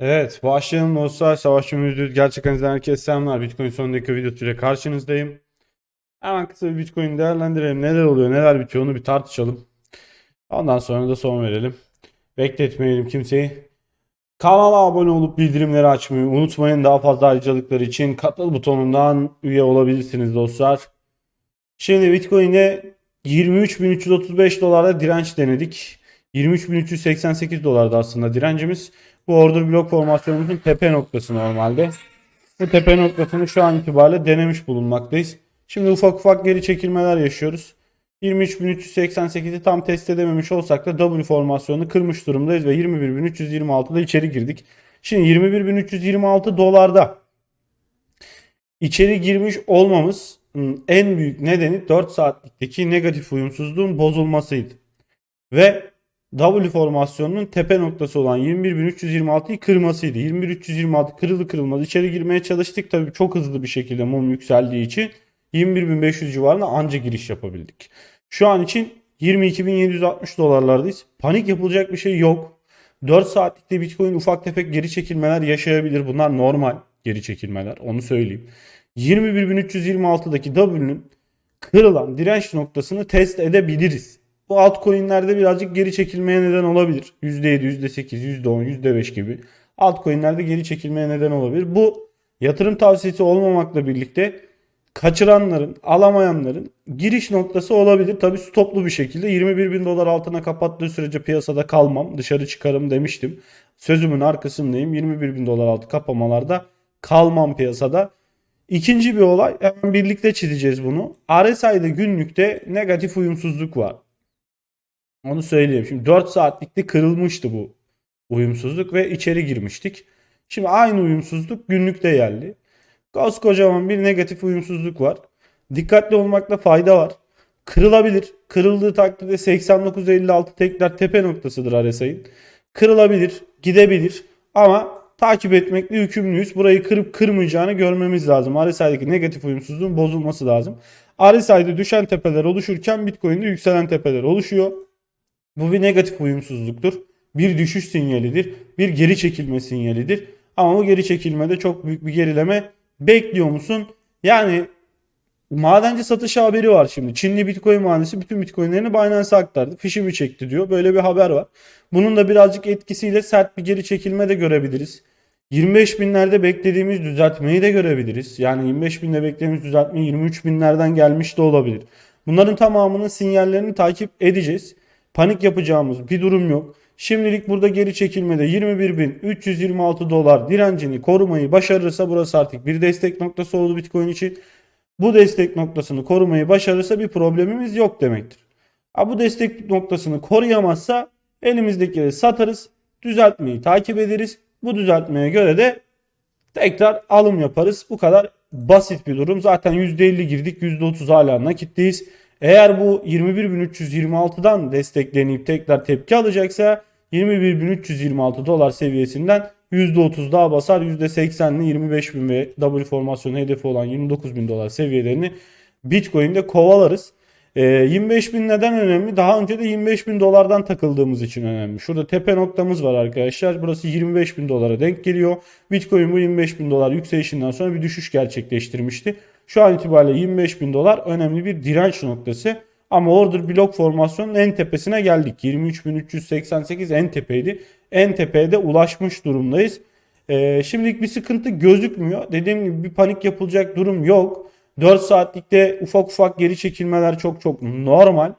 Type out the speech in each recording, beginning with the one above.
Evet, başlayalım dostlar. Savaşçımız Düz. Gerçekten izleyen herkese selamlar. Bitcoin son dakika videosuyla karşınızdayım. Hemen kısa bir Bitcoin değerlendirelim. Neler oluyor, neler bitiyor onu bir tartışalım. Ondan sonra da son verelim. Bekletmeyelim kimseyi. Kanala abone olup bildirimleri açmayı unutmayın. Daha fazla ayrıcalıklar için katıl butonundan üye olabilirsiniz dostlar. Şimdi Bitcoin'e 23.335 dolarda direnç denedik. 23.388 dolarda aslında direncimiz. Bu order blok formasyonumuzun tepe noktası normalde. Bu tepe noktasını şu an itibariyle denemiş bulunmaktayız. Şimdi ufak ufak geri çekilmeler yaşıyoruz. 23.388'i tam test edememiş olsak da W formasyonunu kırmış durumdayız ve 21.326'da içeri girdik. Şimdi 21.326 dolarda içeri girmiş olmamız en büyük nedeni 4 saatlikteki negatif uyumsuzluğun bozulmasıydı. Ve W formasyonunun tepe noktası olan 21.326'yı kırmasıydı. 21.326 kırıldı kırılmaz içeri girmeye çalıştık. Tabii çok hızlı bir şekilde mum yükseldiği için 21.500 civarına anca giriş yapabildik. Şu an için 22.760 dolarlardayız. Panik yapılacak bir şey yok. 4 saatlikte Bitcoin ufak tefek geri çekilmeler yaşayabilir. Bunlar normal geri çekilmeler. Onu söyleyeyim. 21.326'daki W'nün kırılan direnç noktasını test edebiliriz. Bu altcoin'lerde birazcık geri çekilmeye neden olabilir. %7, %8, %10, %5 gibi. Altcoin'lerde geri çekilmeye neden olabilir. Bu yatırım tavsiyesi olmamakla birlikte kaçıranların, alamayanların giriş noktası olabilir. Tabii stoplu bir şekilde 21 bin dolar altına kapattığı sürece piyasada kalmam, dışarı çıkarım demiştim. Sözümün arkasındayım. 21 bin dolar altı kapamalarda kalmam piyasada. İkinci bir olay hemen birlikte çizeceğiz bunu. RSI'de günlükte negatif uyumsuzluk var. Onu söyleyeyim. Şimdi 4 saatlikte kırılmıştı bu uyumsuzluk ve içeri girmiştik. Şimdi aynı uyumsuzluk günlükte geldi. Koskocaman bir negatif uyumsuzluk var. Dikkatli olmakta fayda var. Kırılabilir. Kırıldığı takdirde 89.56 tekrar tepe noktasıdır RSI'nin. Kırılabilir, gidebilir ama takip etmekle yükümlüyüz. Burayı kırıp kırmayacağını görmemiz lazım. RSI'deki negatif uyumsuzluğun bozulması lazım. RSI'de düşen tepeler oluşurken Bitcoin'de yükselen tepeler oluşuyor. Bu bir negatif uyumsuzluktur. Bir düşüş sinyalidir. Bir geri çekilme sinyalidir. Ama bu geri çekilmede çok büyük bir gerileme bekliyor musun? Yani madenci satış haberi var şimdi. Çinli Bitcoin madenci bütün Bitcoin'lerini Binance'a aktardı. Fişimi çekti diyor. Böyle bir haber var. Bunun da birazcık etkisiyle sert bir geri çekilme de görebiliriz. 25 binlerde beklediğimiz düzeltmeyi de görebiliriz. Yani 25 binde beklediğimiz düzeltme 23 binlerden gelmiş de olabilir. Bunların tamamının sinyallerini takip edeceğiz. Panik yapacağımız bir durum yok. Şimdilik burada geri çekilmede 21.326 dolar direncini korumayı başarırsa burası artık bir destek noktası oldu Bitcoin için. Bu destek noktasını korumayı başarırsa bir problemimiz yok demektir. Ha, bu destek noktasını koruyamazsa elimizdekileri satarız. Düzeltmeyi takip ederiz. Bu düzeltmeye göre de tekrar alım yaparız. Bu kadar basit bir durum. Zaten %50 girdik. %30 hala nakitteyiz. Eğer bu 21.326'dan desteklenip tekrar tepki alacaksa 21.326 dolar seviyesinden %30 daha basar. %80'li 25.000 ve W formasyonu hedefi olan 29.000 dolar seviyelerini Bitcoin'de kovalarız. E, 25 bin neden önemli? Daha önce de 25 bin dolardan takıldığımız için önemli. Şurada tepe noktamız var arkadaşlar. Burası 25 bin dolara denk geliyor. Bitcoin bu 25 bin dolar yükselişinden sonra bir düşüş gerçekleştirmişti. Şu an itibariyle 25 bin dolar önemli bir direnç noktası. Ama order blok formasyonun en tepesine geldik. 23.388 en tepeydi. En tepeye de ulaşmış durumdayız. Ee, şimdilik bir sıkıntı gözükmüyor. Dediğim gibi bir panik yapılacak durum yok. 4 saatlikte ufak ufak geri çekilmeler çok çok normal.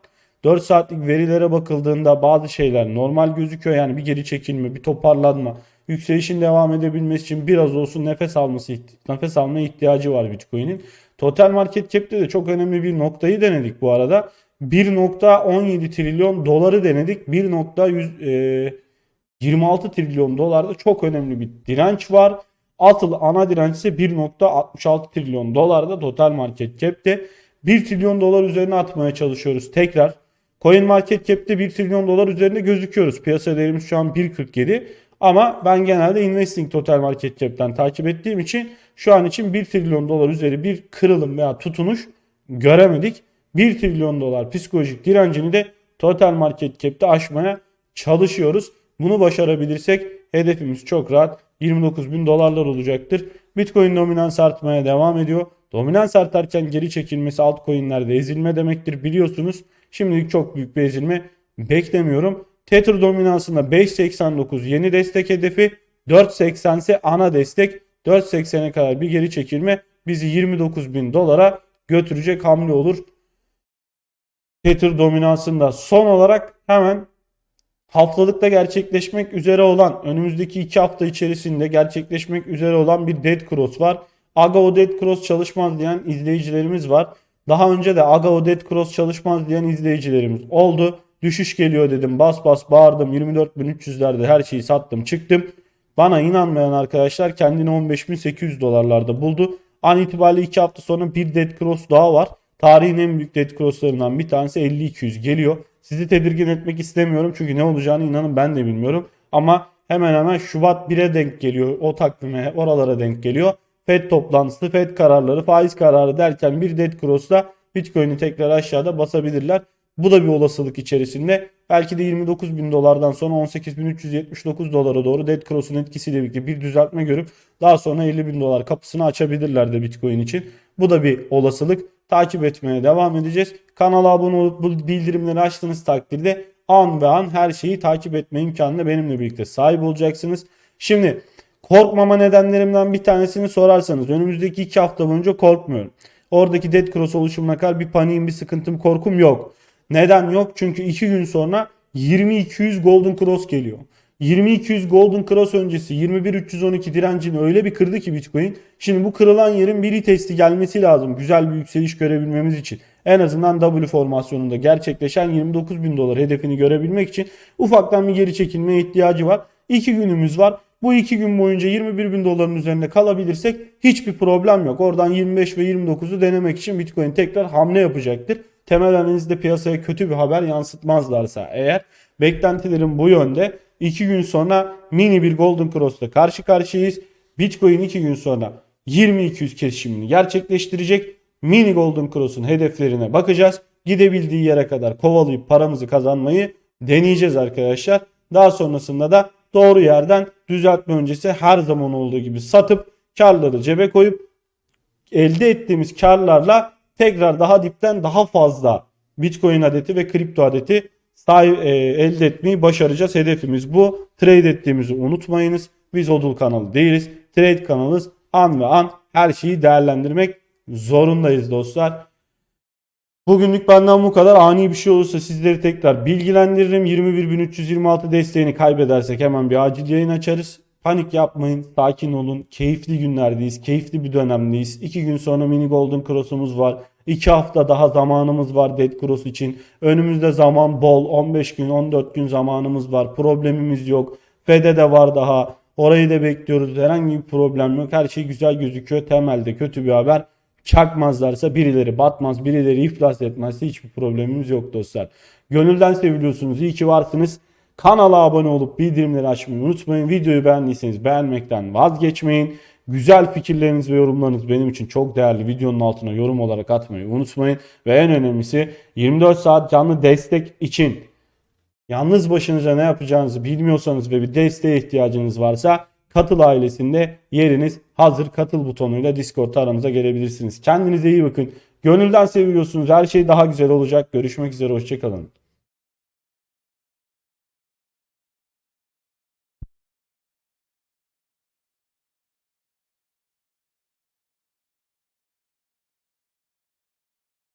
4 saatlik verilere bakıldığında bazı şeyler normal gözüküyor. Yani bir geri çekilme, bir toparlanma, yükselişin devam edebilmesi için biraz olsun nefes alması nefes almaya ihtiyacı var Bitcoin'in. Total market cap'te de çok önemli bir noktayı denedik bu arada. 1.17 trilyon doları denedik. 1.26 trilyon dolarda çok önemli bir direnç var. Asıl ana direnç ise 1.66 trilyon dolarda total market cap'te 1 trilyon dolar üzerine atmaya çalışıyoruz tekrar. Coin market cap'te 1 trilyon dolar üzerinde gözüküyoruz. Piyasa değerimiz şu an 1.47. Ama ben genelde investing total market cap'ten takip ettiğim için şu an için 1 trilyon dolar üzeri bir kırılım veya tutunuş göremedik. 1 trilyon dolar psikolojik direncini de total market cap'te aşmaya çalışıyoruz. Bunu başarabilirsek hedefimiz çok rahat 29 bin dolarlar olacaktır. Bitcoin dominans artmaya devam ediyor. Dominans artarken geri çekilmesi altcoin'lerde ezilme demektir biliyorsunuz. Şimdilik çok büyük bir ezilme beklemiyorum. Tether dominansında 5.89 yeni destek hedefi 4.80 ise ana destek 4.80'e kadar bir geri çekilme bizi 29 bin dolara götürecek hamle olur. Tether dominansında son olarak hemen haftalıkta gerçekleşmek üzere olan önümüzdeki 2 hafta içerisinde gerçekleşmek üzere olan bir dead cross var. Aga o dead cross çalışmaz diyen izleyicilerimiz var. Daha önce de Aga o dead cross çalışmaz diyen izleyicilerimiz oldu. Düşüş geliyor dedim bas bas bağırdım 24.300'lerde her şeyi sattım çıktım. Bana inanmayan arkadaşlar kendini 15.800 dolarlarda buldu. An itibariyle 2 hafta sonra bir dead cross daha var. Tarihin en büyük dead crosslarından bir tanesi 50-200 geliyor. Sizi tedirgin etmek istemiyorum çünkü ne olacağını inanın ben de bilmiyorum. Ama hemen hemen Şubat 1'e denk geliyor. O takvime oralara denk geliyor. Fed toplantısı, Fed kararları, faiz kararı derken bir dead cross'la Bitcoin'i tekrar aşağıda basabilirler. Bu da bir olasılık içerisinde. Belki de 29 bin dolardan sonra 18.379 dolara doğru Dead Cross'un etkisiyle birlikte bir düzeltme görüp daha sonra 50 bin dolar kapısını açabilirler de Bitcoin için. Bu da bir olasılık. Takip etmeye devam edeceğiz. Kanala abone olup bu bildirimleri açtığınız takdirde an ve an her şeyi takip etme imkanına benimle birlikte sahip olacaksınız. Şimdi korkmama nedenlerimden bir tanesini sorarsanız önümüzdeki 2 hafta boyunca korkmuyorum. Oradaki Dead Cross oluşumuna kadar bir paniğim, bir sıkıntım, korkum yok. Neden yok? Çünkü 2 gün sonra 2200 Golden Cross geliyor. 2200 Golden Cross öncesi 21312 direncini öyle bir kırdı ki Bitcoin. Şimdi bu kırılan yerin bir testi gelmesi lazım. Güzel bir yükseliş görebilmemiz için. En azından W formasyonunda gerçekleşen 29 bin dolar hedefini görebilmek için ufaktan bir geri çekilmeye ihtiyacı var. 2 günümüz var. Bu 2 gün boyunca 21 bin doların üzerinde kalabilirsek hiçbir problem yok. Oradan 25 ve 29'u denemek için Bitcoin tekrar hamle yapacaktır temel analizde piyasaya kötü bir haber yansıtmazlarsa eğer beklentilerim bu yönde. 2 gün sonra mini bir Golden Cross'ta karşı karşıyayız. Bitcoin 2 gün sonra 2200 kesişimini gerçekleştirecek. Mini Golden Cross'un hedeflerine bakacağız. Gidebildiği yere kadar kovalayıp paramızı kazanmayı deneyeceğiz arkadaşlar. Daha sonrasında da doğru yerden düzeltme öncesi her zaman olduğu gibi satıp karları cebe koyup elde ettiğimiz karlarla tekrar daha dipten daha fazla Bitcoin adeti ve kripto adeti sahip, e, elde etmeyi başaracağız. Hedefimiz bu. Trade ettiğimizi unutmayınız. Biz odul kanalı değiliz. Trade kanalız. An ve an her şeyi değerlendirmek zorundayız dostlar. Bugünlük benden bu kadar. Ani bir şey olursa sizleri tekrar bilgilendiririm. 21.326 desteğini kaybedersek hemen bir acil yayın açarız. Panik yapmayın, sakin olun. Keyifli günlerdeyiz, keyifli bir dönemdeyiz. 2 gün sonra mini golden cross'umuz var. 2 hafta daha zamanımız var dead cross için. Önümüzde zaman bol. 15 gün, 14 gün zamanımız var. Problemimiz yok. Fed'e de var daha. Orayı da bekliyoruz. Herhangi bir problem yok. Her şey güzel gözüküyor. Temelde kötü bir haber. Çakmazlarsa birileri batmaz, birileri iflas etmezse hiçbir problemimiz yok dostlar. Gönülden seviliyorsunuz. İyi ki varsınız. Kanala abone olup bildirimleri açmayı unutmayın. Videoyu beğendiyseniz beğenmekten vazgeçmeyin. Güzel fikirleriniz ve yorumlarınız benim için çok değerli. Videonun altına yorum olarak atmayı unutmayın. Ve en önemlisi 24 saat canlı destek için yalnız başınıza ne yapacağınızı bilmiyorsanız ve bir desteğe ihtiyacınız varsa Katıl ailesinde yeriniz hazır. Katıl butonuyla Discord'ta aramıza gelebilirsiniz. Kendinize iyi bakın. Gönülden seviyorsunuz. Her şey daha güzel olacak. Görüşmek üzere. Hoşçakalın.